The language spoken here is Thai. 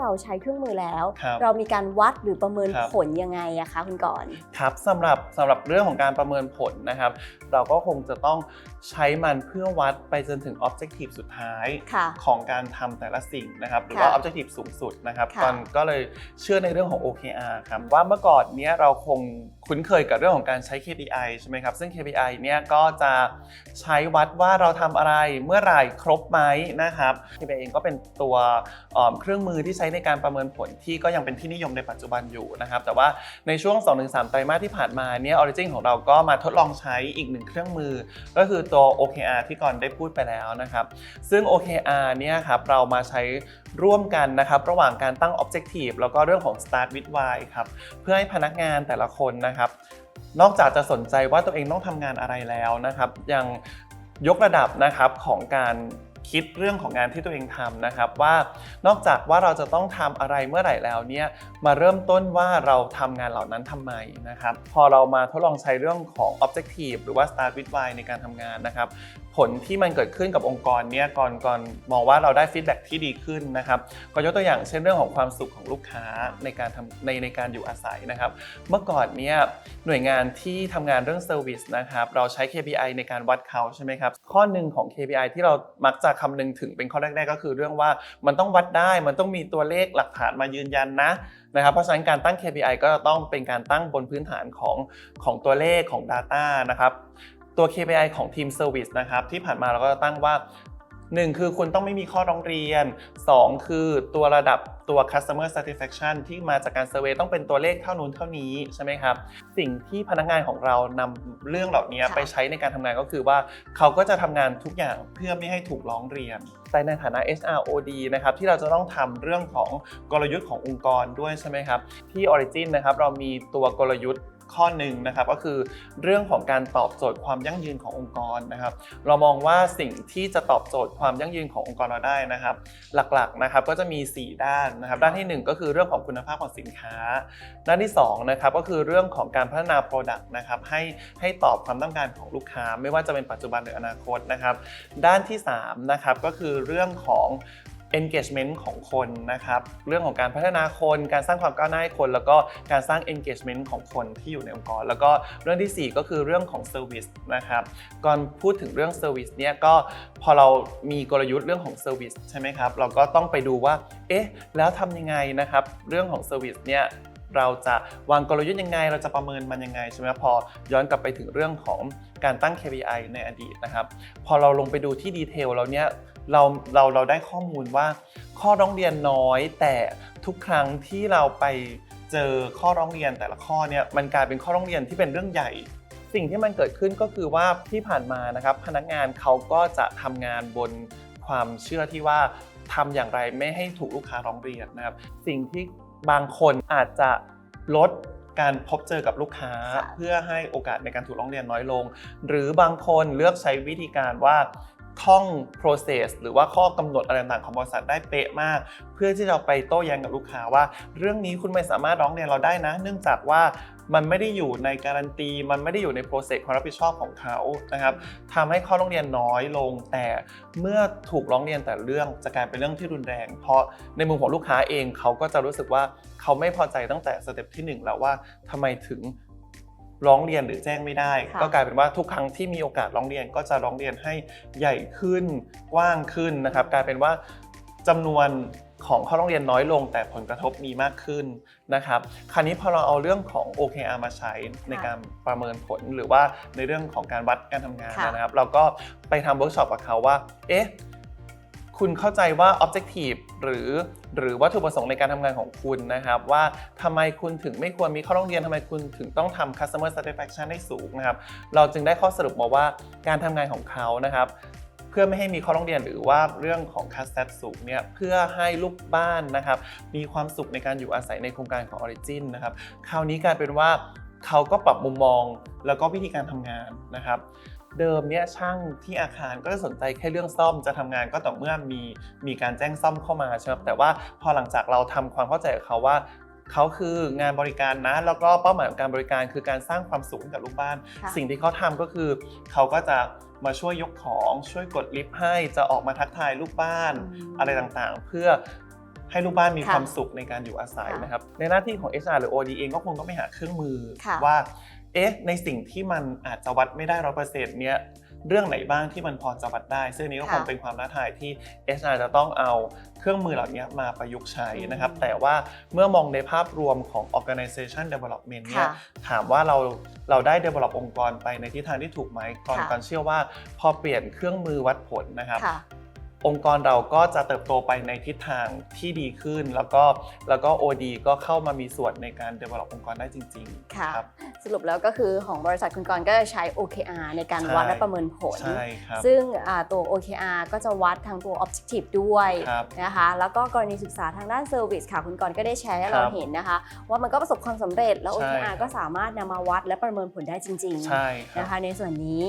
เราใช้เครื่องมือแล้ว ครับเรามีการวัดหรือประเมินครับ ผลยังไงอะคะคุณก่อน ครับสำหรับสำหรับเรื่องของการประเมินผลนะครับ เราก็คงจะต้องใช้มันเพื่อวัดไปจนถึง Objective สุดท้าย ค่ะ ของการทำแต่ละสิ่งนะครับ หรือว่า ค่ะ Objective สูงสุดนะครับค่ะตอนก็เลยเชื่อในเรื่องของ OKR ครับ ว่าเมื่อก่อนเนี้ยเราคงคุ้นเคยกับเรื่องของการใช้ KPI ใช่ไหมครับ ซึ่ง KPI เนี่ยก็จะใช้วัดว่าเราทำอะไรเมื่อไหร่ครบไหมนะครับ KPI เองก็เป็นตัวเอ่อเครื่องมือที่ใช้ในการประเมินผลที่ก็ยังเป็นที่นิยมในปัจจุบันอยู่นะครับ แต่ว่าในช่วง 2-3 ไตรมาสที่ผ่านมาเนี่ย Origin ของเราก็มาทดลองใช้อีกหนึ่งเครื่องมือ ก็คือตัว OKR ที่ก่อนได้พูดไปแล้วนะครับ ซึ่ง OKR เนี่ยครับเรามาใช้ร่วมกันนะครับระหว่างการตั้ง Objective แล้วก็เรื่องของ Start with Why ครับเพื่อให้พนักงานแต่ละคนนะครับนอกจากจะสนใจว่าตัวเองต้องทำงานอะไรแล้วนะครับ ยังยกระดับนะครับของการ คิดเรื่องของงานที่ตัวเองทำนะครับว่านอกจากว่าเราจะต้องทำอะไรเมื่อไหร่แล้วเนี่ยมาเริ่มต้นว่าเราทำงานเหล่านั้นทำไมนะครับพอเรามาทดลองใช้เรื่องของ Objective หรือว่า Start with Why ในการทำงานนะครับ ผลที่มันเกิดขึ้นกับองค์กรเนี่ยก่อนก่อนมองว่าเราได้ฟีดแบ็กที่ดีขึ้นนะครับก็ยกตัวอย่างเช่นเรื่องของความสุขของลูกค้าในการทำในในการอยู่อาศัยนะครับ เมื่อก่อนเนี่ยหน่วยงานที่ทำงานเรื่องเซอร์วิสนะครับเราใช้ KPI ในการวัดเขาใช่ไหมครับข้อหนึ่งของ KPI ที่เรามักจะคำนึงถึงเป็นข้อแรกๆก็คือเรื่องว่ามันต้องวัดได้มันต้องมีตัวเลขหลักฐานมายืนยันนะนะครับเพราะฉะนั้นการตั้ง KPI ก็ต้องเป็นการตั้งบนพื้นฐานของของตัวเลขของ Data นะครับ ตัว KPI ของทีม Service นะครับที่ผ่านมาเราก็จะตั้งว่า 1 คือคุณต้องไม่มีข้อร้องเรียน 2 คือตัวระดับตัว customer satisfaction ที่มาจากการเซอร์เวยต้องเป็นตัวเลขเท่านู้นเท่านี้ใช่ไหมครับ สิ่งที่พนักงานของเรานำเรื่องเหล่านี้ค่ะไปใช้ในการทำงานก็คือว่าเขาก็จะทำงานทุกอย่างเพื่อไม่ให้ถูกร้องเรียน แต่ในฐานะ HROD นะครับที่เราจะต้องทำเรื่องของกลยุทธ์ขององค์กรด้วยใช่ไหมครับ ที่ Origin นะครับเรามีตัวกลยุทธ์ ข้อหนึ่งนะครับก็คือเรื่องของการตอบโจทย์ความยั่งยืนขององค์กรนะครับ เรามองว่าสิ่งที่จะตอบโจทย์ความยั่งยืนขององค์กรเราได้นะครับ หลักๆนะครับก็จะมี 4 ด้านนะครับ ด้านทีหนึ่1 ก็คือเรื่องของคุณภาพของสินค้า ด้านที่2นะครับก็คือเรื่องของการพัฒนา Product นะครับให้ให้ตอบความต้องการของลูกค้า ไม่ว่าจะเป็นปัจจุบันหรืออนาคตนะครับ ด้านที่3นะครับก็คือเรื่องของ engagement ของคนนะครับเรื่องของการพัฒนาคนการสร้างความก้าวหน้าให้คน แล้วก็การสร้าง engagement ของคนที่อยู่ในองค์กร แล้วก็เรื่องที่ 4 ก็คือเรื่องของ service นะครับก่อนพูดถึงเรื่อง service เนี่ยก็พอเรามีกลยุทธ์เรื่องของ service ใช่ไหมครับเราก็ต้องไปดูว่าเอ๊ะแล้วทำยังไงนะครับเรื่องของ service เนี่ย เราจะวางกลยุทธ์ยังไง เราจะประเมินมันยังไงใช่ไหมพอย้อนกลับไปถึงเรื่องของการตั้ง KPI ในอดีตนะครับ พอเราลงไปดูที่ดีเทลแล้วเนี่ยเราเราเราได้ข้อมูลว่า ข้อร้องเรียนน้อย แต่ทุกครั้งที่เราไปเจอข้อร้องเรียนแต่ละข้อเนี่ยมันกลายเป็นข้อร้องเรียนที่เป็นเรื่องใหญ่สิ่งที่มันเกิดขึ้นก็คือว่าที่ผ่านมานะครับ พนักงานเขาก็จะทำงานบนความเชื่อที่ว่าทำอย่างไรไม่ให้ถูกลูกค้าร้องเรียนนะครับ สิ่งที่ บางคนอาจจะลดการพบเจอกับลูกค้าค่ะเพื่อให้โอกาสในการถูกร้องเรียนน้อยลง หรือบางคนเลือกใช้วิธีการว่า ท่อง process หรือว่าข้อกำหนดอะไรต่างๆของบริษัทได้เป๊ะมาก เพื่อที่จะไปโต้แย้งกับลูกค้าว่า เรื่องนี้คุณไม่สามารถร้องเรียนเราได้นะ เนื่องจากว่ามันไม่ได้อยู่ในการันตี มันไม่ได้อยู่ใน process ความรับผิดชอบของเขานะครับทำให้ข้อร้องเรียนน้อยลง แต่เมื่อถูกร้องเรียนแต่เรื่องจะกลายเป็นเรื่องที่รุนแรง เพราะในมุมของลูกค้าเองเขาก็จะรู้สึกว่าเขาไม่พอใจตั้งแต่สเต็ปที่หนึ่งแล้วว่าทำไมถึง ร้องเรียนหรือแจ้งไม่ได้ค่ะก็กลายเป็นว่าทุกครั้งที่มีโอกาสร้องเรียนก็จะร้องเรียนให้ใหญ่ขึ้นกว้างขึ้นนะครับ กลายเป็นว่าจำนวนของข้อร้องเรียนน้อยลง แต่ผลกระทบมีมากขึ้นนะครับคราวนี้พอเราเอาเรื่องของ OKR มาใช้ในการประเมินผลหรือว่าในเรื่องของการวัดการทำงานค่ะนะครับ เราก็ไปทำเวิร์กช็อปกับเขาว่า เอ๊ะ คุณเข้าใจว่า Objective หรือหรือวัตถุประสงค์ในการทำงานของคุณนะครับ ว่าทำไมคุณถึงไม่ควรมีข้อร้องเรียนทำไมคุณถึงต้องทำ customer satisfaction ให้สูงนะครับ เราจึงได้ข้อสรุปมาว่าการทำงานของเขานะครับเพื่อไม่ให้มีข้อร้องเรียนหรือว่าเรื่องของ c u s t สูงเนี่ยเพื่อให้ลูกบ้านนะครับมีความสุขในการอยู่อาศัยในโครงการของ Origin นะครับคราวนี้กลายเป็นว่าเขาก็ปรับมุมมองแล้วก็วิธีการทำงานนะครับ เดิมเนี่ยช่างที่อาคารก็จะสนใจแค่เรื่องซ่อมจะทำงานก็ต่อเมื่อมีมีการแจ้งซ่อมเข้ามาใช่ไหมครับแต่ว่าพอหลังจากเราทำความเข้าใจกับเขาว่าเขาคืองานบริการนะ แล้วก็เป้าหมายของการบริการคือการสร้างความสุขให้กับลูกบ้านค่ะสิ่งที่เขาทำก็คือเขาก็จะมาช่วยยกของช่วยกดลิฟต์ให้จะออกมาทักทายลูกบ้านอืมอะไรต่างๆ เพื่อให้ลูกบ้านมีค่ะความสุขในการอยู่อาศัยค่ะนะครับ ในหน้าที่ของ HR หรือ OD เองก็คงต้องไปหาเครื่องมือค่ะว่า เอ๊ะในสิ่งที่มันอาจจะวัดไม่ได้ร้อยเปอร์เซ็นต์เนี้ยเรื่องไหนบ้างที่มันพอจะวัดได้ ซึ่งอันนี้ก็คงค่ะเป็นความท้าทายที่ HR จะต้องเอาเครื่องมือเหล่านี้มาประยุกต์ใช้นะครับอืมแต่ว่าเมื่อมองในภาพรวมของ organization development เนี่ยค่ะถามว่าเราเราได้ develop องค์กรไปในทิศทางที่ถูกไหมก่อนค่ะก่อนเชื่อว่าพอเปลี่ยนเครื่องมือวัดผลนะครับค่ะ องค์กรเราก็จะเติบโตไปในทิศทางที่ดีขึ้น แล้วก็แล้วก็ OD ก็เข้ามามีส่วนในการ develop องค์กรได้จริงค่ะๆครับสรุปแล้วก็คือของบริษัทคุณกรณ์ก็จะใช้ OKR ในการใช่วัดและประเมินผล ใช่ครับซึ่งอ่าตัว OKR ก็จะวัดทางตัว Objective ด้วยครับนะคะแล้วก็กรณีศึกษาทางด้าน Service ค่ะคุณกรณ์ก็ได้แชร์ให้เราครับเห็นนะคะ ว่ามันก็ประสบความสำเร็จแล้วใช่ OKR ครับก็สามารถนำมาวัดและประเมินผลได้จริงใช่คๆรับนะคะในส่วนนี้